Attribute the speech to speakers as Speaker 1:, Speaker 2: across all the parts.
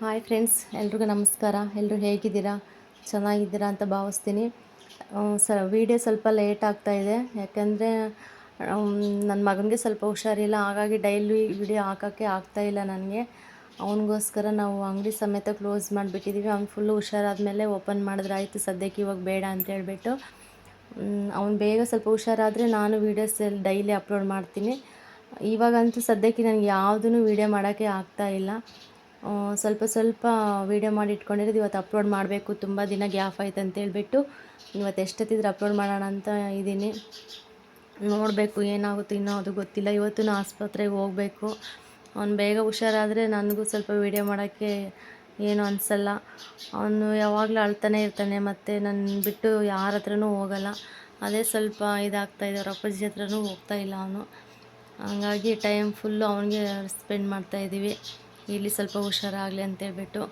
Speaker 1: Hi friends ಎಲ್ರಿಗೂ ನಮಸ್ಕಾರ. ಎಲ್ಲರೂ ಹೇಗಿದ್ದೀರಾ? ಚೆನ್ನಾಗಿದ್ದೀರಾ ಅಂತ ಭಾವಿಸ್ತೀನಿ. ಸ ವೀಡಿಯೋ ಸ್ವಲ್ಪ ಲೇಟ್ ಆಗ್ತಾ ಇದೆ. ಯಾಕಂದರೆ ನನ್ನ ಮಗನಿಗೆ ಸ್ವಲ್ಪ ಹುಷಾರಿಲ್ಲ. ಹಾಗಾಗಿ ಡೈಲಿ ವಿಡಿಯೋ ಹಾಕೋಕ್ಕೆ ಆಗ್ತಾ ಇಲ್ಲ ನನಗೆ. ಅವನಿಗೋಸ್ಕರ ನಾವು ಅಂಗಡಿ ಸಮೇತ ಕ್ಲೋಸ್ ಮಾಡಿಬಿಟ್ಟಿದ್ದೀವಿ ಅವ್ನು ಫುಲ್ಲು ಹುಷಾರಾದಮೇಲೆ ಓಪನ್ ಮಾಡಿದ್ರೆ ಆಯಿತು. ಸದ್ಯಕ್ಕೆ ಇವಾಗ ಬೇಡ ಅಂತ ಹೇಳಿಬಿಟ್ಟು. ಅವ್ನು ಬೇಗ ಸ್ವಲ್ಪ ಹುಷಾರಾದರೆ ನಾನು ವೀಡಿಯೋಸ್ ಡೈಲಿ ಅಪ್ಲೋಡ್ ಮಾಡ್ತೀನಿ. ಇವಾಗಂತೂ ಸದ್ಯಕ್ಕೆ ನನಗೆ ಯಾವುದೂ ವೀಡಿಯೋ ಮಾಡೋಕ್ಕೆ ಆಗ್ತಾ ಇಲ್ಲ. ಆ, ಸ್ವಲ್ಪ ಸ್ವಲ್ಪ ವೀಡಿಯೋ ಮಾಡಿ ಇಟ್ಕೊಂಡಿರೋದು. ಇವತ್ತು ಅಪ್ಲೋಡ್ ಮಾಡಬೇಕು. ತುಂಬ ದಿನ ಗ್ಯಾಪ್ ಆಯ್ತು ಅಂತ ಇವತ್ತು ಎಷ್ಟೊತ್ತಿದ್ರೆ ಅಪ್ಲೋಡ್ ಮಾಡೋಣ ಅಂತ ಇದ್ದೀನಿ. ನೋಡಬೇಕು ಏನಾಗುತ್ತೆ, ಇನ್ನೂ ಅದು ಗೊತ್ತಿಲ್ಲ. ಇವತ್ತು ಆಸ್ಪತ್ರೆಗೆ ಹೋಗಬೇಕು. ಅವ್ನು ಬೇಗ ಹುಷಾರಾದರೆ ನನಗೂ ಸ್ವಲ್ಪ ವೀಡಿಯೋ ಮಾಡೋಕ್ಕೆ ಏನು ಅನಿಸಲ್ಲ. ಅವನು ಯಾವಾಗಲೂ ಅಳ್ತಾನೆ ಇರ್ತಾನೆ, ಮತ್ತು ನನ್ನ ಬಿಟ್ಟು ಯಾರ ಹತ್ರನೂ ಹೋಗಲ್ಲ. ಅದೇ ಸ್ವಲ್ಪ ಇದಾಗ್ತಾಯಿದೆ ಅವ್ರ ಅಪ್ಪಾಜಿ ಹತ್ರನೂ ಹೋಗ್ತಾ ಇಲ್ಲ ಅವನು. ಹಂಗಾಗಿ ಟೈಮ್ ಫುಲ್ಲು ಅವನಿಗೆ ಸ್ಪೆಂಡ್ ಮಾಡ್ತಾಯಿದ್ದೀವಿ ಇಲ್ಲಿ ಸ್ವಲ್ಪ ಹುಷಾರಾಗಲಿ ಅಂತೇಳ್ಬಿಟ್ಟು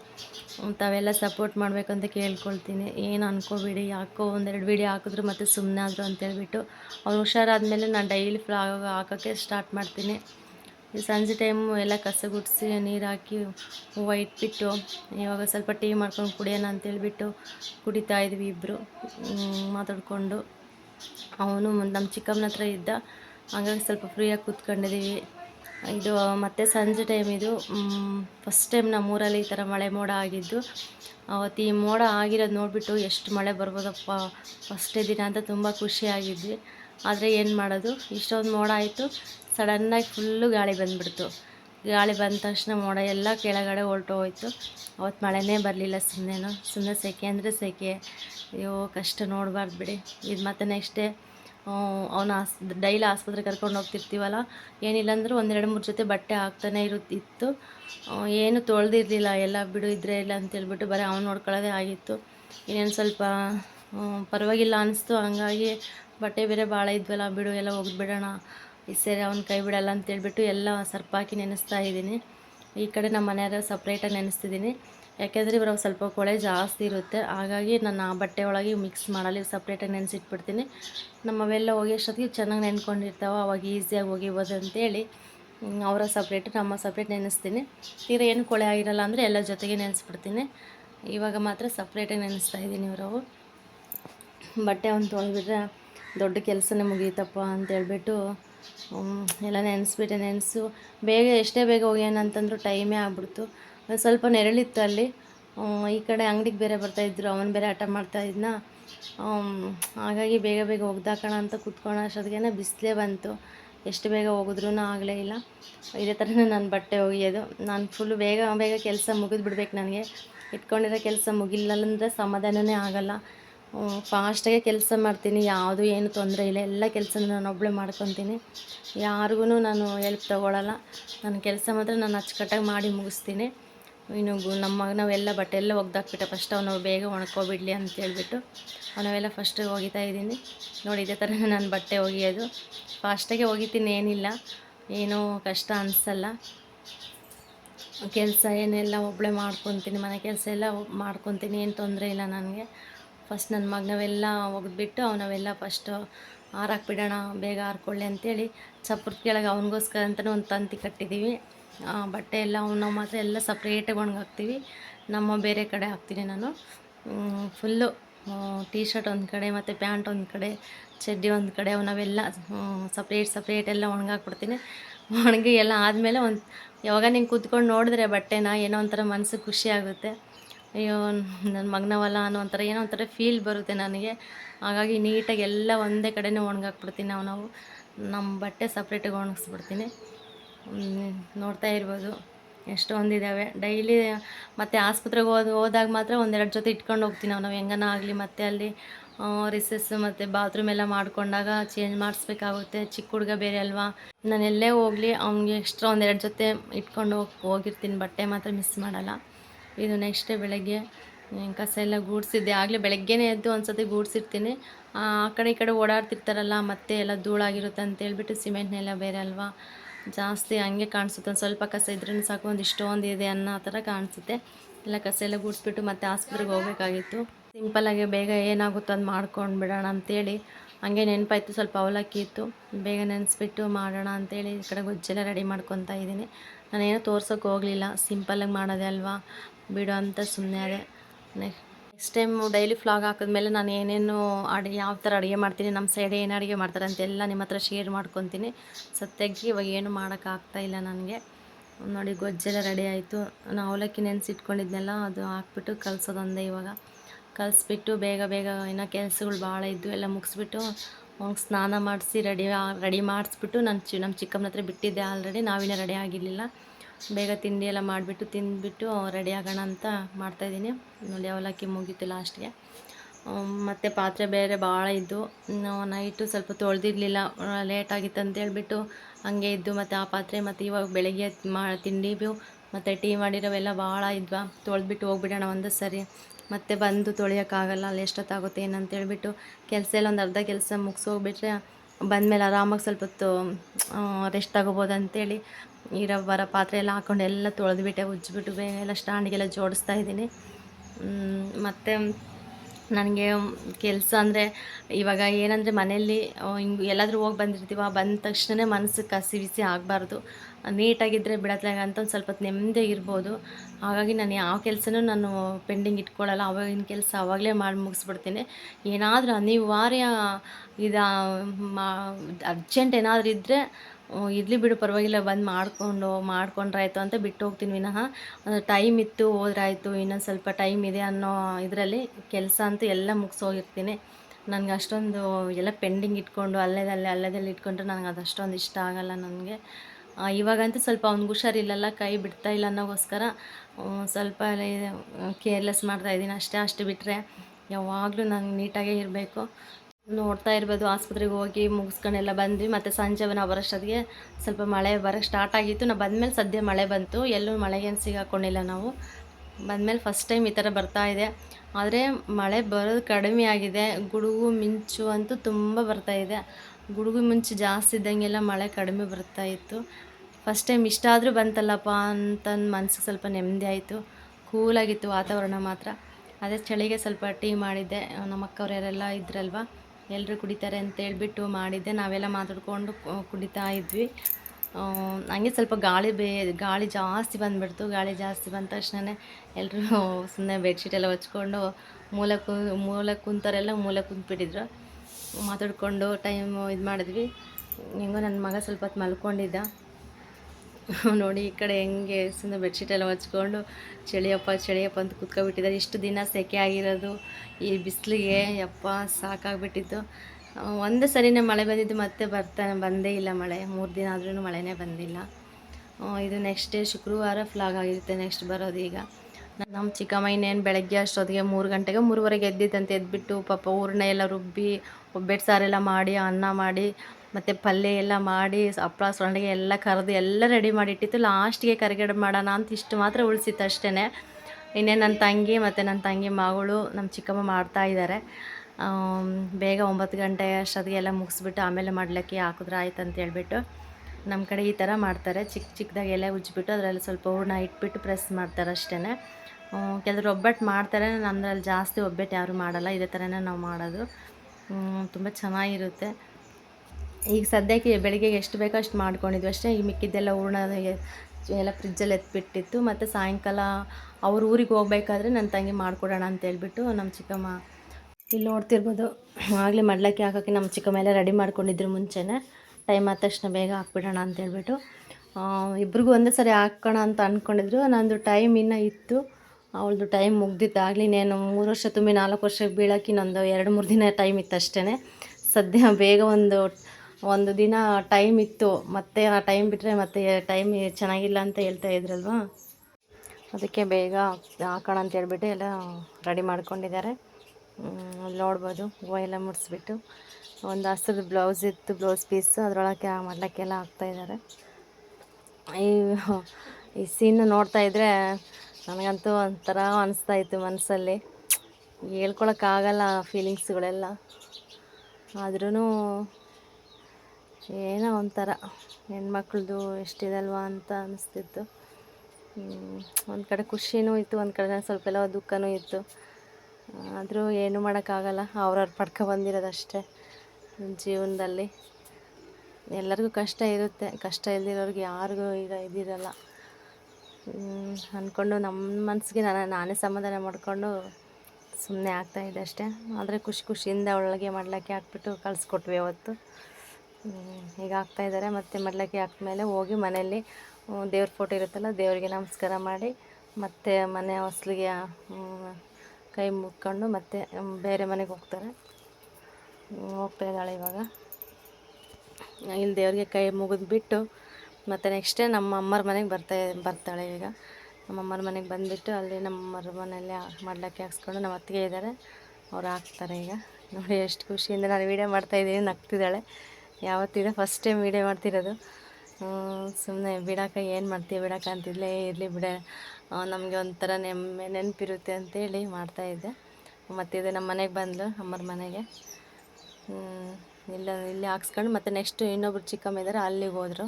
Speaker 1: ತಾವೆಲ್ಲ ಸಪೋರ್ಟ್ ಮಾಡಬೇಕಂತ ಕೇಳ್ಕೊಳ್ತೀನಿ. ಏನು ಅನ್ಕೋಬೇಡಿ, ಯಾಕೋ ಒಂದೆರಡು ವೀಡಿಯೋ ಹಾಕಿದ್ರು ಮತ್ತು ಸುಮ್ಮನೆ ಆದರು ಅಂತೇಳ್ಬಿಟ್ಟು ಅವ್ರು ಹುಷಾರಾದಮೇಲೆ ನಾನು ಡೈಲಿ ಫ್ಲಾಗ್ ಹಾಕೋಕ್ಕೆ ಸ್ಟಾರ್ಟ್ ಮಾಡ್ತೀನಿ. ಈ ಸಂಜೆ ಟೈಮು ಎಲ್ಲ ಕಸ ಗುಡಿಸಿ, ನೀರು ಹಾಕಿ ಹೂವು ಇಟ್ಬಿಟ್ಟು ಇವಾಗ ಸ್ವಲ್ಪ ಟೀ ಮಾಡ್ಕೊಂಡು ಕುಡಿಯೋಣ ಅಂತೇಳ್ಬಿಟ್ಟು ಕುಡಿತಾ ಇದ್ವಿ ಇಬ್ಬರು ಮಾತಾಡಿಕೊಂಡು. ಅವನು ನಮ್ಮ ಚಿಕ್ಕಮ್ಮನ ಹತ್ರ ಇದ್ದ. ಹಂಗಾಗಿ ಸ್ವಲ್ಪ ಫ್ರೀಯಾಗಿ ಕೂತ್ಕೊಂಡಿದ್ದೀವಿ ಇದು ಮತ್ತೆ ಸಂಜೆ ಟೈಮ್ ಇದು ಫಸ್ಟ್ ಟೈಮ್ ನಮ್ಮೂರಲ್ಲಿ ಈ ಥರ ಮಳೆ ಮೋಡ ಆಗಿದ್ದು. ಅವತ್ತು ಈ ಮೋಡ ಆಗಿರೋದು ನೋಡಿಬಿಟ್ಟು ಎಷ್ಟು ಮಳೆ ಬರ್ಬೋದಪ್ಪ ಫಸ್ಟೇ ದಿನ ಅಂತ ತುಂಬ ಖುಷಿಯಾಗಿದ್ವಿ ಆದರೆ ಏನು ಮಾಡೋದು, ಇಷ್ಟೊಂದು ಮೋಡ ಆಯಿತು ಸಡನ್ನಾಗಿ ಫುಲ್ಲು ಗಾಳಿ ಬಂದುಬಿಡ್ತು. ಗಾಳಿ ಬಂದ ತಕ್ಷಣ ಮೋಡ ಎಲ್ಲ ಕೆಳಗಡೆ ಹೋಯ್ತು. ಅವತ್ತು ಮಳೆನೇ ಬರಲಿಲ್ಲ ಸುಮ್ಮನೆನೋ ಸುಮ್ಮನೆ ಸೆಕೆ ಅಂದರೆ ಸೆಕೆ. ಅಯ್ಯೋ, ಕಷ್ಟ ನೋಡಬಾರ್ದು ಬಿಡಿ. ಇದು ಮತ್ತೆ ನೆಕ್ಸ್ಟ್ ಡೇ ಅವನ ಆಸ್, ಡೈಲಿ ಆಸ್ಪತ್ರೆಗೆ ಕರ್ಕೊಂಡು ಹೋಗ್ತಿರ್ತೀವಲ್ಲ? ಏನಿಲ್ಲ ಅಂದರೂ ಒಂದೆರಡು ಮೂರು ಜೊತೆ ಬಟ್ಟೆ ಹಾಕ್ತಾನೆ ಇರುತ್ತಿತ್ತು ಏನು ತೊಳೆದಿರಲಿಲ್ಲ. ಎಲ್ಲ ಬಿಡು, ಇದ್ರೆ ಇಲ್ಲ ಅಂತೇಳ್ಬಿಟ್ಟು ಬರೀ ಅವ್ನು ನೋಡ್ಕೊಳ್ಳೋದೇ ಆಗಿತ್ತು. ಇನ್ನೇನು ಸ್ವಲ್ಪ ಪರವಾಗಿಲ್ಲ ಅನಿಸ್ತು. ಹಂಗಾಗಿ ಬಟ್ಟೆ ಬೇರೆ ಭಾಳ ಇದ್ವಲ್ಲ, ಬಿಡು, ಎಲ್ಲ ಹೋಗ್ಬಿಡೋಣ. ಈ ಸರಿ ಅವ್ನ ಕೈ ಬಿಡಲ್ಲ ಅಂತೇಳ್ಬಿಟ್ಟು ಎಲ್ಲ ಸರ್ಪಾಕಿ ನೆನೆಸ್ತಾ ಇದ್ದೀನಿ. ಈ ಕಡೆ ನಮ್ಮ ಮನೆಯವ್ರ ಸಪ್ರೇಟಾಗಿ ನೆನೆಸ್ತಿದ್ದೀನಿ. ಯಾಕೆಂದರೆ ಇವಾಗ ಸ್ವಲ್ಪ ಕೊಳೆ ಜಾಸ್ತಿ ಇರುತ್ತೆ. ಹಾಗಾಗಿ ನಾನು ಆ ಬಟ್ಟೆ ಒಳಗೆ ಮಿಕ್ಸ್ ಮಾಡಲಿ ಸಪ್ರೇಟಾಗಿ ನೆನೆಸಿಟ್ಬಿಡ್ತೀನಿ. ನಮ್ಮವೆಲ್ಲ ಹೋಗಿ ಅಷ್ಟೊತ್ತಿಗೆ ಚೆನ್ನಾಗಿ ನೆನ್ಕೊಂಡಿರ್ತಾವೆ ಅವಾಗ ಈಸಿಯಾಗಿ ಹೋಗಿಬೋದು ಅಂತೇಳಿ ಅವರ ಸಪ್ರೇಟ್ ನಮ್ಮ ಸಪ್ರೇಟ್ ನೆನೆಸ್ತೀನಿ. ತೀರ ಏನು ಕೊಳೆ ಆಗಿರಲ್ಲ ಅಂದರೆ ಎಲ್ಲ ಜೊತೆಗೆ ನೆನೆಸ್ಬಿಡ್ತೀನಿ. ಇವಾಗ ಮಾತ್ರ ಸಪ್ರೇಟಾಗಿ ನೆನೆಸ್ತಾ ಇದ್ದೀನಿ ಇವ್ರವು ಬಟ್ಟೆ ಒಂದು ತೊಳೆದ್ಬಿಟ್ರೆ ದೊಡ್ಡ ಕೆಲಸನೇ ಮುಗೀತಪ್ಪ ಅಂತೇಳ್ಬಿಟ್ಟು ಎಲ್ಲ ನೆನೆಸ್ಬಿಟ್ಟೆ, ನೆನೆಸು. ಬೇಗ ಎಷ್ಟೇ ಬೇಗ ಹೋಗ್ಯಾನಂತಂದ್ರೂ ಟೈಮೇ ಆಗ್ಬಿಡ್ತು. ಸ್ವಲ್ಪ ನೆರಳಿತ್ತು ಅಲ್ಲಿ. ಈ ಕಡೆ ಅಂಗಡಿಗೆ ಬೇರೆ ಬರ್ತಾಯಿದ್ರು ಅವನು ಬೇರೆ ಆಟ ಮಾಡ್ತಾ ಇದ್ನ. ಹಾಗಾಗಿ ಬೇಗ ಬೇಗ ಒಗ್ದಾಕೋಣ ಅಂತ ಕುತ್ಕೊಳ ಅಷ್ಟೊತ್ತಿಗೆ ಬಿಸಿಲೇ ಬಂತು. ಎಷ್ಟು ಬೇಗ ಹೋಗಿದ್ರೂ ಆಗಲೇ ಇಲ್ಲ. ಇದೇ ಥರನೇ ನನ್ನ ಬಟ್ಟೆ ಒಗೆಯೋದು. ನಾನು ಫುಲ್ಲು ಬೇಗ ಬೇಗ ಕೆಲಸ ಮುಗಿದ್ಬಿಡ್ಬೇಕು ನನಗೆ. ಇಟ್ಕೊಂಡಿರೋ ಕೆಲಸ ಮುಗಿಲ್ಲ ಅಂದರೆ ಸಮಾಧಾನನೇ ಆಗಲ್ಲ. ಫಾಸ್ಟಾಗೆ ಕೆಲಸ ಮಾಡ್ತೀನಿ. ಯಾವುದು ಏನು ತೊಂದರೆ ಇಲ್ಲ. ಎಲ್ಲ ಕೆಲಸ ನಾನು ಒಬ್ಬಳೆ ಮಾಡ್ಕೊತೀನಿ. ಯಾರಿಗೂ ನಾನು ಹೆಲ್ಪ್ ತೊಗೊಳಲ್ಲ. ನನ್ನ ಕೆಲಸ ಮಾತ್ರ ನಾನು ಅಚ್ಚುಕಟ್ಟಾಗಿ ಮಾಡಿ ಮುಗಿಸ್ತೀನಿ. ಇನ್ನು ನಮ್ಮ ನಾವೆಲ್ಲ ಬಟ್ಟೆ ಎಲ್ಲ ಒಗ್ದಾಕ್ಬಿಟ್ಟೆ ಫಸ್ಟ್ ಅವನು ಬೇಗ ಒಣ್ಕೊಬಿಡ್ಲಿ ಅಂತ ಹೇಳ್ಬಿಟ್ಟು ಅವನವೆಲ್ಲ ಫಸ್ಟ್ ಒಗಿತಾ ಇದ್ದೀನಿ. ನೋಡಿ, ಇದೇ ಥರ ನಾನು ಬಟ್ಟೆ ಒಗೆಯೋದು. ಫಾಸ್ಟಾಗೆ ಒಗಿತೀನಿ, ಏನಿಲ್ಲ. ಏನೂ ಕಷ್ಟ ಅನಿಸಲ್ಲ. ಕೆಲಸ ಏನೆಲ್ಲ ಒಬ್ಬಳೆ ಮಾಡ್ಕೊತೀನಿ, ಮನೆ ಕೆಲಸ ಎಲ್ಲ ಮಾಡ್ಕೊತೀನಿ, ಏನು ತೊಂದರೆ ಇಲ್ಲ ನನಗೆ. ಫಸ್ಟ್ ನನ್ನ ಮಗನವೆಲ್ಲ ಒಗೆದ್ಬಿಟ್ಟು ಅವನವೆಲ್ಲ ಫಸ್ಟು ಆರಾಕ್ಬಿಡೋಣ, ಬೇಗ ಆರ್ಕೊಳ್ಳಿ ಅಂತೇಳಿ ಚಪ್ರದ ಕೆಳಗೆ ಅವನಿಗೋಸ್ಕರ ಅಂತಲೇ ಒಂದು ತಂತಿ ಕಟ್ಟಿದ್ದೀವಿ. ಬಟ್ಟೆ ಎಲ್ಲ ಅವನ ನಾವು ಮಾತ್ರ ಎಲ್ಲ ಸಪ್ರೇಟಾಗಿ ಒಣಗಾಕ್ತೀವಿ ನಮ್ಮ ಬೇರೆ ಕಡೆ ಹಾಕ್ತೀನಿ ನಾನು. ಫುಲ್ಲು ಟೀ ಶರ್ಟ್ ಒಂದು ಕಡೆ ಮತ್ತು ಪ್ಯಾಂಟ್ ಒಂದು ಕಡೆ, ಚಡ್ಡಿ ಒಂದು ಕಡೆ ಅವನವೆಲ್ಲ ಸಪ್ರೇಟ್ ಸಪ್ರೇಟ್ ಎಲ್ಲ ಒಣಗಾಕ್ಬಿಡ್ತೀನಿ ಒಣಗಿ ಎಲ್ಲ ಆದಮೇಲೆ ಒಂದು, ಯಾವಾಗ ನೀನು ಕೂತ್ಕೊಂಡು ನೋಡಿದ್ರೆ ಬಟ್ಟೆನ, ಏನೋ ಒಂಥರ ಮನಸ್ಸಿಗೆ ಖುಷಿ ಆಗುತ್ತೆ. ಅಯ್ಯೋ ನನ್ನ ಮಗ್ನವಲ್ಲ ಅನ್ನೋ ಒಂಥರ ಏನೋ ಒಂಥರ ಫೀಲ್ ಬರುತ್ತೆ ನನಗೆ. ಹಾಗಾಗಿ ನೀಟಾಗಿ ಎಲ್ಲ ಒಂದೇ ಕಡೆನೇ ಒಣಗಾಕ್ಬಿಡ್ತೀನಿ ನಾವು ನಾವು ನಮ್ಮ ಬಟ್ಟೆ ಸಪ್ರೇಟಾಗಿ ಒಣಗಿಸ್ಬಿಡ್ತೀನಿ. ನೋಡ್ತಾ ಇರ್ಬೋದು ಎಷ್ಟೊಂದಿದ್ದಾವೆ ಡೈಲಿ ಮತ್ತು ಆಸ್ಪತ್ರೆಗೆ ಹೋದ, ಹೋದಾಗ ಮಾತ್ರ ಒಂದೆರಡು ಜೊತೆ ಇಟ್ಕೊಂಡು ಹೋಗ್ತೀನಿ ನಾವು. ನಾವು ಹೆಂಗನ ಆಗಲಿ, ಮತ್ತೆ ಅಲ್ಲಿ ರಿಸೆಸ್ ಮತ್ತು ಬಾತ್ರೂಮ್ ಎಲ್ಲ ಮಾಡ್ಕೊಂಡಾಗ ಚೇಂಜ್ ಮಾಡಿಸ್ಬೇಕಾಗುತ್ತೆ. ಚಿಕ್ಕ ಹುಡುಗ ಬೇರೆ ಅಲ್ವಾ? ನಾನು ಎಲ್ಲೇ ಹೋಗಲಿ, ಅವ್ನಿಗೆ ಎಕ್ಸ್ಟ್ರಾ ಒಂದೆರಡು ಜೊತೆ ಇಟ್ಕೊಂಡು ಹೋಗಿ, ಹೋಗಿರ್ತೀನಿ. ಬಟ್ಟೆ ಮಾತ್ರ ಮಿಸ್ ಮಾಡಲ್ಲ. ಇದು ನೆಕ್ಸ್ಟ್ ಡೇ ಬೆಳಗ್ಗೆ ಕಸ ಎಲ್ಲ ಗೂಡಿಸಿದ್ದೆ. ಆಗಲೇ ಬೆಳಗ್ಗೆನೇ ಎದ್ದು ಒಂದ್ಸತಿ ಗೂಡಿಸಿರ್ತೀನಿ. ಆ ಕಡೆ ಈ ಕಡೆ ಓಡಾಡ್ತಿರ್ತಾರಲ್ಲ, ಮತ್ತೆ ಎಲ್ಲ ಧೂಳಾಗಿರುತ್ತೆ ಅಂತೇಳ್ಬಿಟ್ಟು ಸಿಮೆಂಟ್ನೆಲ್ಲ ಬೇರೆ ಅಲ್ವಾ? ಜಾಸ್ತಿ ಹಂಗೆ ಕಾಣಿಸುತ್ತೆ. ಒಂದು ಸ್ವಲ್ಪ ಕಸ ಇದ್ರೂ ಸಾಕು, ಒಂದು ಇಷ್ಟೊಂದು ಇದೆ ಅನ್ನೋ ಥರ ಕಾಣಿಸುತ್ತೆ. ಎಲ್ಲ ಕಸ ಎಲ್ಲ ಗೂಡಿಸ್ಬಿಟ್ಟು ಮತ್ತೆ ಆಸ್ಪತ್ರೆಗೆ ಹೋಗ್ಬೇಕಾಗಿತ್ತು. ಸಿಂಪಲ್ಲಾಗಿ ಬೇಗ ಏನಾಗುತ್ತೋ ಅದು ಮಾಡ್ಕೊಂಡು ಬಿಡೋಣ ಅಂತೇಳಿ ಹಂಗೆ ನೆನಪಾಯ್ತು, ಸ್ವಲ್ಪ ಅವಲಕ್ಕಿ ಇತ್ತು. ಬೇಗ ನೆನೆಸ್ಬಿಟ್ಟು ಮಾಡೋಣ ಅಂತೇಳಿ ಈ ಕಡೆ ಗೊಜ್ಜೆಲ್ಲ ರೆಡಿ ಮಾಡ್ಕೊತಾ ಇದ್ದೀನಿ. ನಾನೇನು ತೋರ್ಸೋಕೆ ಹೋಗಲಿಲ್ಲ ಸಿಂಪಲ್ಲಾಗಿ ಮಾಡೋದೇ ಅಲ್ವಾ? ಬಿಡು ಅಂತ ಸುಮ್ಮನೆ ಅದೇ. ನೆಕ್ಸ್ಟ್ ಟೈಮ್ ಡೈಲಿ ಫ್ಲಾಗ್ ಹಾಕಿದ್ಮೇಲೆ ನಾನು ಏನೇನು ಅಡುಗೆ ಯಾವ ಥರ ಅಡುಗೆ ಮಾಡ್ತೀನಿ ನಮ್ಮ ಸೈಡ್ ಏನು ಅಡುಗೆ ಮಾಡ್ತಾರೆ ಅಂತೆಲ್ಲ ನಿಮ್ಮ ಹತ್ರ ಶೇರ್ ಮಾಡ್ಕೊತೀನಿ. ಸತ್ಯಾಗಿ ಇವಾಗ ಏನು ಮಾಡೋಕ್ಕಾಗ್ತಾ ಇಲ್ಲ ನನಗೆ. ನೋಡಿ, ಗೊಜ್ಜೆಲ್ಲ ರೆಡಿ ಆಯಿತು. ನಾನು ಅವಲಕ್ಕಿ ನೆನೆಸಿಟ್ಕೊಂಡಿದ್ನೆಲ್ಲ, ಅದು ಹಾಕ್ಬಿಟ್ಟು ಕಲಸೋದೊಂದೇ ಇವಾಗ. ಕಲಿಸ್ಬಿಟ್ಟು ಬೇಗ ಬೇಗ ಇನ್ನೂ ಕೆಲಸಗಳು ಭಾಳ ಇದ್ದು ಎಲ್ಲ ಮುಗಿಸ್ಬಿಟ್ಟು ಅವ್ನಿಗೆ ಸ್ನಾನ ಮಾಡಿಸಿ ರೆಡಿ ರೆಡಿ ಮಾಡಿಸ್ಬಿಟ್ಟು ನಾನು ಚಿ ನಮ್ಮ ಚಿಕ್ಕಮ್ಮನ ಹತ್ರ ಬಿಟ್ಟಿದ್ದೆ ಆಲ್ರೆಡಿ, ನಾವಿನ್ನೂ ರೆಡಿ ಆಗಿರಲಿಲ್ಲ. ಬೇಗ ತಿಂಡಿ ಎಲ್ಲ ಮಾಡಿಬಿಟ್ಟು ತಿಂದುಬಿಟ್ಟು ರೆಡಿ ಆಗೋಣ ಅಂತ ಮಾಡ್ತಾಯಿದ್ದೀನಿ ನೋಡಿ, ಅವಲಕ್ಕಿ ಮುಗೀತು ಲಾಸ್ಟ್ಗೆ. ಮತ್ತು ಪಾತ್ರೆ ಬೇರೆ ಭಾಳ ಇದ್ದು ನೈಟು ಸ್ವಲ್ಪ ತೊಳೆದಿರಲಿಲ್ಲ, ಲೇಟ್ ಆಗಿತ್ತು ಅಂತೇಳ್ಬಿಟ್ಟು ಹಂಗೆ ಇದ್ದು, ಮತ್ತು ಆ ಪಾತ್ರೆ ಮತ್ತು ಇವಾಗ ಬೆಳಗ್ಗೆ ಮಾ ತಿಂಡಿ ಮತ್ತು ಟೀ ಮಾಡಿರೋವೆಲ್ಲ ಭಾಳ ಇದ್ವಾ, ತೊಳೆದ್ಬಿಟ್ಟು ಹೋಗ್ಬಿಡೋಣ ಒಂದು ಸರಿ. ಮತ್ತೆ ಬಂದು ತೊಳೆಯೋಕ್ಕಾಗಲ್ಲ, ಅಲ್ಲಿ ಎಷ್ಟೊತ್ತಾಗುತ್ತೆ ಏನಂತೇಳ್ಬಿಟ್ಟು ಕೆಲಸ ಎಲ್ಲ ಒಂದು ಅರ್ಧ ಕೆಲಸ ಮುಗಿಸೋಗ್ಬಿಟ್ರೆ ಬಂದಮೇಲೆ ಆರಾಮಾಗಿ ಸ್ವಲ್ಪ ಹೊತ್ತು ರೆಸ್ಟ್ ತಗೋಬೋದು ಅಂತೇಳಿ ಇರೋ ಬರೋ ಪಾತ್ರೆ ಎಲ್ಲ ಹಾಕ್ಕೊಂಡು ಎಲ್ಲ ತೊಳೆದ್ಬಿಟ್ಟೆ, ಉಜ್ಜಿಬಿಟ್ಟು ಎಲ್ಲ ಸ್ಟ್ಯಾಂಡಿಗೆಲ್ಲ ಜೋಡಿಸ್ತಾ ಇದ್ದೀನಿ. ಮತ್ತು ನನಗೆ ಕೆಲಸ ಅಂದರೆ ಇವಾಗ ಏನಂದರೆ ಮನೆಯಲ್ಲಿ ಹಿಂಗೆ ಎಲ್ಲಾದರೂ ಹೋಗಿ ಬಂದಿರ್ತೀವ, ಬಂದ ತಕ್ಷಣ ಮನಸ್ಸು ಕಸಿ ಬಿಸಿ ಆಗಬಾರ್ದು. ನೀಟಾಗಿದ್ದರೆ ಬಿಡತ್ಲಾಗ ಅಂತ ಒಂದು ಸ್ವಲ್ಪ ನೆಮ್ಮದಿ ಇರ್ಬೋದು. ಹಾಗಾಗಿ ನಾನು ಯಾವ ಕೆಲಸನೂ ನಾನು ಪೆಂಡಿಂಗ್ ಇಟ್ಕೊಳ್ಳಲ್ಲ ಅವಾಗಿನ ಕೆಲಸ ಆವಾಗಲೇ ಮಾಡಿ ಮುಗಿಸ್ಬಿಡ್ತೀನಿ. ಏನಾದರೂ ಅನಿವಾರ್ಯ ಇದು, ಮಾ, ಅರ್ಜೆಂಟ್ ಏನಾದರೂ ಇದ್ದರೆ ಇರಲಿ ಬಿಡು, ಪರವಾಗಿಲ್ಲ, ಬಂದು ಮಾಡಿಕೊಂಡು, ಮಾಡ್ಕೊಂಡ್ರಾಯ್ತು ಅಂತ ಬಿಟ್ಟು ಹೋಗ್ತೀನಿ ವಿನಃ. ಟೈಮ್ ಇತ್ತು, ಹೋದ್ರಾಯ್ತು, ಇನ್ನೊಂದು ಸ್ವಲ್ಪ ಟೈಮ್ ಇದೆ ಅನ್ನೋ ಇದರಲ್ಲಿ ಕೆಲಸ ಅಂತೂ ಎಲ್ಲ ಮುಗಿಸೋಗಿರ್ತೀನಿ ನನಗೆ ಅಷ್ಟೊಂದು ಎಲ್ಲ ಪೆಂಡಿಂಗ್ ಇಟ್ಕೊಂಡು, ಅಲ್ಲೇದಲ್ಲೇ, ಅಲ್ಲೇದಲ್ಲಿ ಇಟ್ಕೊಂಡ್ರೆ ನನಗೆ ಅದು ಅಷ್ಟೊಂದು ಇಷ್ಟ ಆಗಲ್ಲ ನನಗೆ. ಇವಾಗಂತೂ ಸ್ವಲ್ಪ ಅವ್ನಿಗೆ ಹುಷಾರಿಲ್ಲಲ್ಲ, ಕೈ ಬಿಡ್ತಾ ಇಲ್ಲ ಅನ್ನೋಗೋಸ್ಕರ ಸ್ವಲ್ಪ ಕೇರ್ಲೆಸ್ ಮಾಡ್ತಾಯಿದ್ದೀನಿ ಅಷ್ಟೇ, ಅಷ್ಟು ಬಿಟ್ಟರೆ ಯಾವಾಗಲೂ ನಂಗೆ ನೀಟಾಗೇ ಇರಬೇಕು. ನೋಡ್ತಾ ಇರ್ಬೋದು, ಆಸ್ಪತ್ರೆಗೆ ಹೋಗಿ ಮುಗಿಸ್ಕೊಂಡೆಲ್ಲ ಬಂದ್ವಿ. ಮತ್ತು ಸಂಜೆ ನಾವು ಬರೋಷ್ಟೊತ್ತಿಗೆ ಸ್ವಲ್ಪ ಮಳೆ ಬರೋಕ್ಕೆ ಸ್ಟಾರ್ಟ್ ಆಗಿತ್ತು. ನಾವು ಬಂದಮೇಲೆ ಸದ್ಯ ಮಳೆ ಬಂತು. ಎಲ್ಲೂ ಮಳೆಗೇನು ಸಿಗಾಕೊಂಡಿಲ್ಲ ನಾವು. ಬಂದಮೇಲೆ ಫಸ್ಟ್ ಟೈಮ್ ಈ ಥರ ಬರ್ತಾ ಇದೆ. ಆದರೆ ಮಳೆ ಬರೋದು ಕಡಿಮೆ ಆಗಿದೆ. ಗುಡುಗು, ಮಿಂಚು ಅಂತೂ ತುಂಬ ಇದೆ. ಗುಡುಗು, ಮಿಂಚು ಜಾಸ್ತಿ ಇದ್ದಂಗೆಲ್ಲ ಮಳೆ ಕಡಿಮೆ ಬರ್ತಾ ಇತ್ತು. ಫಸ್ಟ್ ಟೈಮ್ ಇಷ್ಟ ಆದರೂ ಬಂತಲ್ಲಪ್ಪ ಅಂತ ಮನ್ಸಿಗೆ ಸ್ವಲ್ಪ ನೆಮ್ಮದಿ ಆಯಿತು. ಕೂಲಾಗಿತ್ತು ವಾತಾವರಣ ಮಾತ್ರ. ಅದೇ ಚಳಿಗೆ ಸ್ವಲ್ಪ ಟೀ ಮಾಡಿದ್ದೆ. ನಮ್ಮ ಯಾರೆಲ್ಲ ಇದ್ರಲ್ವ? ಎಲ್ಲರೂ ಕುಡಿತಾರೆ ಅಂತ ಹೇಳ್ಬಿಟ್ಟು ಮಾಡಿದ್ದೆ. ನಾವೆಲ್ಲ ಮಾತಾಡಿಕೊಂಡು ಕುಡಿತಾ ಇದ್ವಿ. ಹಂಗೆ ಸ್ವಲ್ಪ ಗಾಳಿ ಬೇ, ಗಾಳಿ ಜಾಸ್ತಿ ಬಂದುಬಿಡ್ತು. ಗಾಳಿ ಜಾಸ್ತಿ ಬಂದ ತಕ್ಷಣ ಎಲ್ಲರೂ ಸುಮ್ಮನೆ ಬೆಡ್ಶೀಟ್ ಎಲ್ಲ ಹಚ್ಕೊಂಡು ಮೂಲ ಕು, ಮೂಲ ಕುಂತಾರೆಲ್ಲ ಮೂಲ ಕುಂತ್ಬಿಟ್ಟಿದ್ರು. ಮಾತಾಡಿಕೊಂಡು ಟೈಮ್ ಇದು ಮಾಡಿದ್ವಿ. ಹೆಂಗೋ ನನ್ನ ಮಗ ಸ್ವಲ್ಪ ಹೊತ್ತು ಮಲ್ಕೊಂಡಿದ್ದ. ನೋಡಿ ಈ ಕಡೆ ಹೆಂಗೆ ಸುಮ್ಮನೆ ಬೆಡ್ಶೀಟ್ ಎಲ್ಲ ಹಚ್ಕೊಂಡು ಚಳಿಯಪ್ಪ ಚಳಿಯಪ್ಪ ಅಂತ ಕುತ್ಕೊಬಿಟ್ಟಿದ್ದಾರೆ. ಇಷ್ಟು ದಿನ ಸೆಕೆ ಆಗಿರೋದು ಈ ಬಿಸಿಲಿಗೆ, ಯಪ್ಪ, ಸಾಕಾಗ್ಬಿಟ್ಟಿತ್ತು. ಒಂದೇ ಸರಿನೇ ಮಳೆ ಬಂದಿದ್ದು ಮತ್ತೆ ಬರ್ತಾನೆ ಬಂದೇ ಇಲ್ಲ ಮಳೆ. ಮೂರು ದಿನ ಆದ್ರೂ ಮಳೆನೇ ಬಂದಿಲ್ಲ. ಇದು ನೆಕ್ಸ್ಟ್ ಡೇ ಶುಕ್ರವಾರ ಫ್ಲಾಗ್ ಆಗಿರುತ್ತೆ ನೆಕ್ಸ್ಟ್ ಬರೋದು ಈಗ. ನಮ್ಮ ಚಿಕ್ಕಮ್ಮ ಇನ್ನೇನು ಬೆಳಗ್ಗೆ ಅಷ್ಟೊತ್ತಿಗೆ ಮೂರು ಗಂಟೆಗೆ ಮೂರುವರೆಗೆ ಎದ್ದಿತ್ತಂತೆ ಎದ್ಬಿಟ್ಟು ಪಾಪ ಊರನ್ನ ಎಲ್ಲ ರುಬ್ಬಿ ಒಬ್ಬೆಟ್ಟು ಸಾರೆಲ್ಲ ಮಾಡಿ, ಅನ್ನ ಮಾಡಿ ಮತ್ತು ಪಲ್ಯ ಎಲ್ಲ ಮಾಡಿ ಹಪ್ಳ ಸೊಂಡಿಗೆ ಎಲ್ಲ ಕರೆದು ಎಲ್ಲ ರೆಡಿ ಮಾಡಿಟ್ಟಿತ್ತು. ಲಾಸ್ಟಿಗೆ ಕರಿಗಡ ಮಾಡೋಣ ಅಂತ ಇಷ್ಟು ಮಾತ್ರ ಉಳಿಸಿತ್ತು ಅಷ್ಟೇ ಇನ್ನೇ ನನ್ನ ತಂಗಿ ಮತ್ತು ನನ್ನ ತಂಗಿ ಮಗಳು ನಮ್ಮ ಚಿಕ್ಕಮ್ಮ ಮಾಡ್ತಾ ಇದ್ದಾರೆ ಬೇಗ ಒಂಬತ್ತು ಗಂಟೆ ಅಷ್ಟೊತ್ತಿಗೆ ಎಲ್ಲ ಮುಗಿಸ್ಬಿಟ್ಟು ಆಮೇಲೆ ಮಾಡಲಿಕ್ಕೆ ಹಾಕಿದ್ರೆ ಆಯ್ತು ಅಂತ ಹೇಳ್ಬಿಟ್ಟು ನಮ್ಮ ಕಡೆ ಈ ಥರ ಮಾಡ್ತಾರೆ. ಚಿಕ್ಕ ಚಿಕ್ಕದಾಗಿ ಎಲೆ ಉಜ್ಜಿಬಿಟ್ಟು ಅದರಲ್ಲಿ ಸ್ವಲ್ಪ ಹೂರ್ಣ ಇಟ್ಬಿಟ್ಟು ಪ್ರೆಸ್ ಮಾಡ್ತಾರೆ ಅಷ್ಟೇ ಕೆಲವರು ಒಬ್ಬಟ್ಟು ಮಾಡ್ತಾರೆ ನಮ್ಮದ್ರಲ್ಲಿ ಜಾಸ್ತಿ ಒಬ್ಬಟ್ಟು ಯಾರು ಮಾಡಲ್ಲ. ಇದೇ ಥರನೇ ನಾವು ಮಾಡೋದು. ತುಂಬ ಚೆನ್ನಾಗಿರುತ್ತೆ. ಈಗ ಸದ್ಯಕ್ಕೆ ಬೆಳಿಗ್ಗೆ ಎಷ್ಟು ಬೇಕೋ ಅಷ್ಟು ಮಾಡ್ಕೊಂಡಿದ್ವಿ ಅಷ್ಟೇ. ಈ ಮಿಕ್ಕಿದ್ದೆಲ್ಲ ಹೂರ್ಣ ಎಲ್ಲ ಫ್ರಿಜ್ಜಲ್ಲಿ ಎತ್ಬಿಟ್ಟಿತ್ತು. ಮತ್ತು ಸಾಯಂಕಾಲ ಅವ್ರ ಊರಿಗೆ ಹೋಗ್ಬೇಕಾದ್ರೆ ನನ್ನ ತಂಗಿ ಮಾಡಿಕೊಡೋಣ ಅಂತೇಳ್ಬಿಟ್ಟು ನಮ್ಮ ಚಿಕ್ಕಮ್ಮ ಇಲ್ಲಿ ನೋಡ್ತಿರ್ಬೋದು. ಆಗಲೇ ಮಡ್ಲಕ್ಕೆ ಹಾಕೋಕ್ಕೆ ನಮ್ಮ ಚಿಕ್ಕಮ್ಮ ಎಲ್ಲ ರೆಡಿ ಮಾಡ್ಕೊಂಡಿದ್ರು ಮುಂಚೆನೇ. ಟೈಮ್ ಆದ ತಕ್ಷಣ ಬೇಗ ಹಾಕ್ಬಿಡೋಣ ಅಂತೇಳ್ಬಿಟ್ಟು ಇಬ್ರಿಗೂ ಒಂದೇ ಸರಿ ಹಾಕೋಣ ಅಂತ ಅಂದ್ಕೊಂಡಿದ್ರು ನಂದು ಟೈಮ್ ಇನ್ನೂ ಇತ್ತು. ಅವಳದು ಟೈಮ್ ಮುಗ್ದಿತ್ತು. ಇನ್ನೇನು ಮೂರು ವರ್ಷ ತುಂಬಿ ನಾಲ್ಕು ವರ್ಷಕ್ಕೆ ಬೀಳೋಕ್ಕೆ ಇನ್ನೊಂದು ಎರಡು ಮೂರು ದಿನ ಟೈಮ್ ಇತ್ತು ಅಷ್ಟೇ ಸದ್ಯ ಬೇಗ ಒಂದು ಒಂದು ದಿನ ಟೈಮ್ ಇತ್ತು. ಮತ್ತೆ ಆ ಟೈಮ್ ಬಿಟ್ಟರೆ ಮತ್ತೆ ಟೈಮ್ ಚೆನ್ನಾಗಿಲ್ಲ ಅಂತ ಹೇಳ್ತಾ ಇದ್ರಲ್ವಾ? ಅದಕ್ಕೆ ಬೇಗ ಹಾಕೋಣ ಅಂತ ಹೇಳ್ಬಿಟ್ಟು ಎಲ್ಲ ರೆಡಿ ಮಾಡ್ಕೊಂಡಿದ್ದಾರೆ. ನೋಡ್ಬೋದು. ಹೂವು ಎಲ್ಲ ಮುಡಿಸ್ಬಿಟ್ಟು ಒಂದು ಹಸಿರು ಬ್ಲೌಸ್ ಇತ್ತು ಬ್ಲೌಸ್ ಪೀಸ್ ಅದರೊಳಗೆ ಮಾಡ್ಲಿಕ್ಕೆಲ್ಲ ಹಾಕ್ತಾಯಿದ್ದಾರೆ ಈ ಈ ಸೀನ್ ನೋಡ್ತಾ ಇದ್ದರೆ ನನಗಂತೂ ಒಂಥರ ಅನಿಸ್ತಾ ಇತ್ತು ಮನಸ್ಸಲ್ಲಿ ಹೇಳ್ಕೊಳಕ್ಕಾಗಲ್ಲ ಫೀಲಿಂಗ್ಸ್ಗಳೆಲ್ಲ ಆದ್ರೂ ಏನೋ ಒಂಥರ. ಹೆಣ್ಮಕ್ಳದು ಎಷ್ಟಿದಲ್ವಾ ಅಂತ ಅನಿಸ್ತಿತ್ತು. ಒಂದು ಕಡೆ ಖುಷಿನೂ ಇತ್ತು, ಒಂದು ಕಡೆ ಸ್ವಲ್ಪ ಎಲ್ಲ ದುಃಖನೂ ಇತ್ತು. ಆದರೂ ಏನೂ ಮಾಡೋಕ್ಕಾಗಲ್ಲ, ಅವ್ರವ್ರು ಪಡ್ಕೊ ಬಂದಿರೋದಷ್ಟೇ ಜೀವನದಲ್ಲಿ. ಎಲ್ಲರಿಗೂ ಕಷ್ಟ ಇರುತ್ತೆ, ಕಷ್ಟ ಇಲ್ದಿರೋರಿಗೆ ಯಾರಿಗೂ ಈಗ ಇದಿರಲ್ಲ. ಅಂದ್ಕೊಂಡು ನಮ್ಮ ಮನಸ್ಸಿಗೆ ನಾನು, ನಾನೇ ಸಮಾಧಾನ ಮಾಡಿಕೊಂಡು ಸುಮ್ಮನೆ ಆಗ್ತಾಯಿದ್ದೆ ಅಷ್ಟೇ. ಆದರೆ ಖುಷಿ ಖುಷಿಯಿಂದ ಒಳಗೆ ಮಾಡ್ಲಿಕ್ಕೆ ಹಾಕ್ಬಿಟ್ಟು ಕಳಿಸ್ಕೊಟ್ವಿ ಅವತ್ತು. ಈಗ ಹಾಕ್ತಾಯಿದ್ದಾರೆ ಮತ್ತು ಮಡ್ಲಕ್ಕಿ ಹಾಕ್ಮೇಲೆ ಹೋಗಿ ಮನೆಯಲ್ಲಿ ದೇವ್ರ ಫೋಟೋ ಇರುತ್ತಲ್ಲ, ದೇವರಿಗೆ ನಮಸ್ಕಾರ ಮಾಡಿ, ಮತ್ತು ಮನೆ ಹೊಸ್ಲಿಗೆ ಕೈ ಮುಕ್ಕೊಂಡು ಮತ್ತೆ ಬೇರೆ ಮನೆಗೆ ಹೋಗ್ತಾರೆ. ಹೋಗ್ತಾ ಇದ್ದಾಳೆ ಇವಾಗ. ಇಲ್ಲಿ ದೇವರಿಗೆ ಕೈ ಮುಗಿದ್ಬಿಟ್ಟು, ಮತ್ತು ನೆಕ್ಸ್ಟೇ ನಮ್ಮ ಅಮ್ಮರ ಮನೆಗೆ ಬರ್ತಾ, ಬರ್ತಾಳೆ ಈಗ. ನಮ್ಮ ಅಮ್ಮರ ಮನೆಗೆ ಬಂದುಬಿಟ್ಟು ಅಲ್ಲಿ ನಮ್ಮಮ್ಮರ ಮನೆಯಲ್ಲಿ ಮಡ್ಲಕ್ಕಿ ಹಾಕ್ಸ್ಕೊಂಡು ನಮ್ಮ ಅತ್ತಿಗೆ ಇದ್ದಾರೆ. ಅವ್ರು ಹಾಕ್ತಾರೆ ಈಗ. ನೋಡಿ, ಎಷ್ಟು ಖುಷಿಯಿಂದ ನಾನು ವೀಡಿಯೋ ಮಾಡ್ತಾಯಿದ್ದೀನಿ ನಗ್ತಿದ್ದಾಳೆ. ಯಾವತ್ತಿದೆ ಫಸ್ಟ್ ಟೈಮ್ ವೀಡಿಯೋ ಮಾಡ್ತಿರೋದು? ಸುಮ್ಮನೆ ಬಿಡಾಕ ಏನು ಮಾಡ್ತೀವಿ ಬಿಡಾಕ ಅಂತಿದ್ಲೇ ಇರಲಿ ಬಿಡ. ನಮಗೆ ಒಂಥರ ನೆಮ್ಮೆ, ನೆನಪಿರುತ್ತೆ ಅಂತೇಳಿ ಮಾಡ್ತಾಯಿದ್ದೆ ಮತ್ತು ಇದು ನಮ್ಮ ಮನೆಗೆ ಬಂದಳು ಅಮ್ಮರ ಮನೆಗೆ. ಇಲ್ಲ, ಇಲ್ಲಿ ಹಾಕ್ಸ್ಕೊಂಡು ಮತ್ತು ನೆಕ್ಸ್ಟ್ ಇನ್ನೊಬ್ರು ಚಿಕ್ಕಮ್ಮ ಇದ್ದಾರೆ ಅಲ್ಲಿಗೆ ಹೋದರು.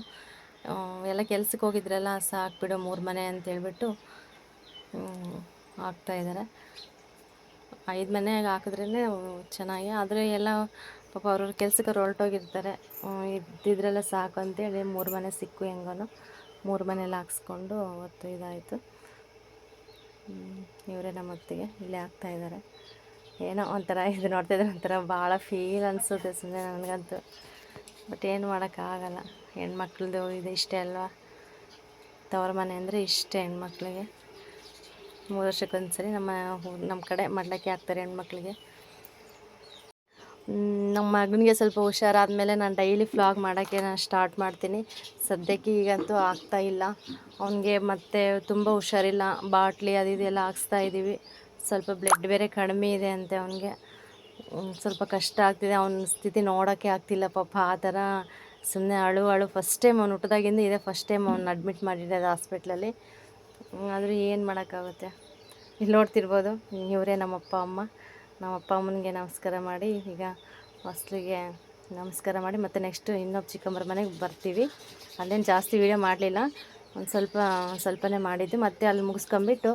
Speaker 1: ಎಲ್ಲ ಕೆಲ್ಸಕ್ಕೆ ಹೋಗಿದ್ರಲ್ಲ ಸಾಕ್ಬಿಡು ಮೂರು ಮನೆ ಅಂತ ಹೇಳ್ಬಿಟ್ಟು ಹಾಕ್ತಾಯಿದ್ದಾರೆ ಐದು ಮನೆಗೆ ಹಾಕಿದ್ರೇ ಚೆನ್ನಾಗಿ, ಆದರೆ ಎಲ್ಲ ಪಾಪ ಅವ್ರವ್ರ ಕೆಲ್ಸಕ್ಕೆ ಹೊರಟೋಗಿರ್ತಾರೆ. ಇದ್ದಿದ್ರೆಲ್ಲ ಸಾಕು ಅಂತೇಳಿ ಮೂರು ಮನೆ ಸಿಕ್ಕು ಹೆಂಗೋ ಮೂರು ಮನೇಲಿ ಹಾಕ್ಸ್ಕೊಂಡು ಅವತ್ತು ಇದಾಯಿತು. ಇವರೇ ನಮ್ಮ ಅತ್ತಿಗೆ, ಇಲ್ಲೇ ಹಾಕ್ತಾಯಿದ್ದಾರೆ ಏನೋ ಒಂಥರ ಇದು ನೋಡ್ತಿದ್ರೆ ಒಂಥರ ಭಾಳ ಫೀಲ್ ಅನಿಸುತ್ತೆ ಸುಮ್ಮನೆ ನನಗಂತೂ. ಬಟ್ ಏನು ಮಾಡೋಕ್ಕಾಗಲ್ಲ ಹೆಣ್ಮಕ್ಳದ್ದು ಇದು ಇಷ್ಟೇ ಅಲ್ವಾ? ತವ್ರ ಮನೆ ಅಂದರೆ ಇಷ್ಟೇ ಹೆಣ್ಮಕ್ಳಿಗೆ. ಮೂರು ವರ್ಷಕ್ಕೊಂದ್ಸರಿ ನಮ್ಮ ನಮ್ಮ ಕಡೆ ಮಡ್ಲಕ್ಕಿ ಹಾಕ್ತಾರೆ ಹೆಣ್ಮಕ್ಳಿಗೆ. ನಮ್ಮ ಮಗನಿಗೆ ಸ್ವಲ್ಪ ಹುಷಾರಾದಮೇಲೆ ನಾನು ಡೈಲಿ ಫ್ಲಾಗ್ ಮಾಡೋಕ್ಕೆ ನಾನು ಸ್ಟಾರ್ಟ್ ಮಾಡ್ತೀನಿ. ಸದ್ಯಕ್ಕೆ ಈಗಂತೂ ಆಗ್ತಾ ಇಲ್ಲ. ಅವನಿಗೆ ಮತ್ತೆ ತುಂಬ ಹುಷಾರಿಲ್ಲ. ಬಾಟ್ಲಿ ಅದು ಇದೆಲ್ಲ ಹಾಕ್ಸ್ತಾ ಇದ್ದೀವಿ. ಸ್ವಲ್ಪ ಬ್ಲಡ್ ಬೇರೆ ಕಡಿಮೆ ಇದೆ ಅಂತೆ ಅವನಿಗೆ. ಸ್ವಲ್ಪ ಕಷ್ಟ ಆಗ್ತಿದೆ. ಅವನ ಸ್ಥಿತಿ ನೋಡೋಕ್ಕೆ ಆಗ್ತಿಲ್ಲ ಪಾಪ. ಆ ಥರ ಸುಮ್ಮನೆ ಅಳು ಅಳು. ಫಸ್ಟ್ ಟೈಮ್ ಅವ್ನು ಹುಟ್ಟಿದಾಗಿಂದ ಇದೆ. ಫಸ್ಟ್ ಟೈಮ್ ಅವ್ನು ಅಡ್ಮಿಟ್ ಮಾಡಿರೋದು ಹಾಸ್ಪಿಟ್ಲಲ್ಲಿ ಆದರೂ ಏನು ಮಾಡೋಕ್ಕಾಗುತ್ತೆ? ಇಲ್ಲಿ ನೋಡ್ತಿರ್ಬೋದು. ಇವರೇ ನಮ್ಮಪ್ಪ, ಅಮ್ಮ. ನಮ್ಮಪ್ಪ ಅಮ್ಮನಿಗೆ ನಮಸ್ಕಾರ ಮಾಡಿ, ಈಗ ಹೊಸ್ಲಿಗೆ ನಮಸ್ಕಾರ ಮಾಡಿ, ಮತ್ತು ನೆಕ್ಸ್ಟು ಇನ್ನೊಬ್ಬ ಚಿಕ್ಕಮ್ಮರ ಮನೆಗೆ ಬರ್ತೀವಿ. ಅಲ್ಲೇನು ಜಾಸ್ತಿ ವೀಡಿಯೋ ಮಾಡಲಿಲ್ಲ. ಒಂದು ಸ್ವಲ್ಪ, ಸ್ವಲ್ಪನೇ ಮಾಡಿದ್ದು. ಮತ್ತೆ ಅಲ್ಲಿ ಮುಗಿಸ್ಕೊಂಬಿಟ್ಟು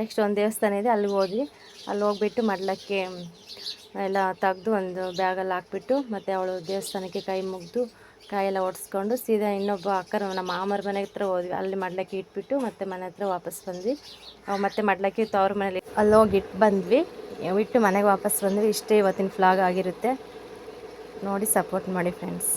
Speaker 1: ನೆಕ್ಸ್ಟ್ ಒಂದು ದೇವಸ್ಥಾನ ಇದೆ, ಅಲ್ಲಿಗೆ ಹೋದ್ವಿ. ಅಲ್ಲಿ ಹೋಗ್ಬಿಟ್ಟು ಮಡ್ಲಕ್ಕೆ ಎಲ್ಲ ತೆಗೆದು ಒಂದು ಬ್ಯಾಗಲ್ಲಿ ಹಾಕ್ಬಿಟ್ಟು, ಮತ್ತು ಅವಳು ದೇವಸ್ಥಾನಕ್ಕೆ ಕೈ ಮುಗಿದು ಕಾಯೆಲ್ಲ ಓಡಿಸ್ಕೊಂಡು ಸೀದಾ ಇನ್ನೊಬ್ಬ ಅಕ್ಕರ ನಮ್ಮ ಮಾಮರ ಮನೆ ಹತ್ರ ಹೋದ್ವಿ. ಅಲ್ಲಿ ಮಡ್ಲಕ್ಕಿ ಇಟ್ಬಿಟ್ಟು ಮತ್ತೆ ಮನೆ ಹತ್ರ ವಾಪಸ್ ಬಂದ್ವಿ. ಮತ್ತೆ ಮಡ್ಲಕ್ಕಿ ತವ್ರ ಮನೇಲಿ ಅಲ್ಲಿ ಹೋಗಿ ಇಟ್ಟು ಬಂದ್ವಿ. ಇಟ್ಟು ಮನೆಗೆ ವಾಪಸ್ ಬಂದರೆ ಇಷ್ಟೇ ಇವತ್ತಿನ ಫ್ಲಾಗ್ ಆಗಿರುತ್ತೆ. ನೋಡಿ ಸಪೋರ್ಟ್ ಮಾಡಿ ಫ್ರೆಂಡ್ಸ್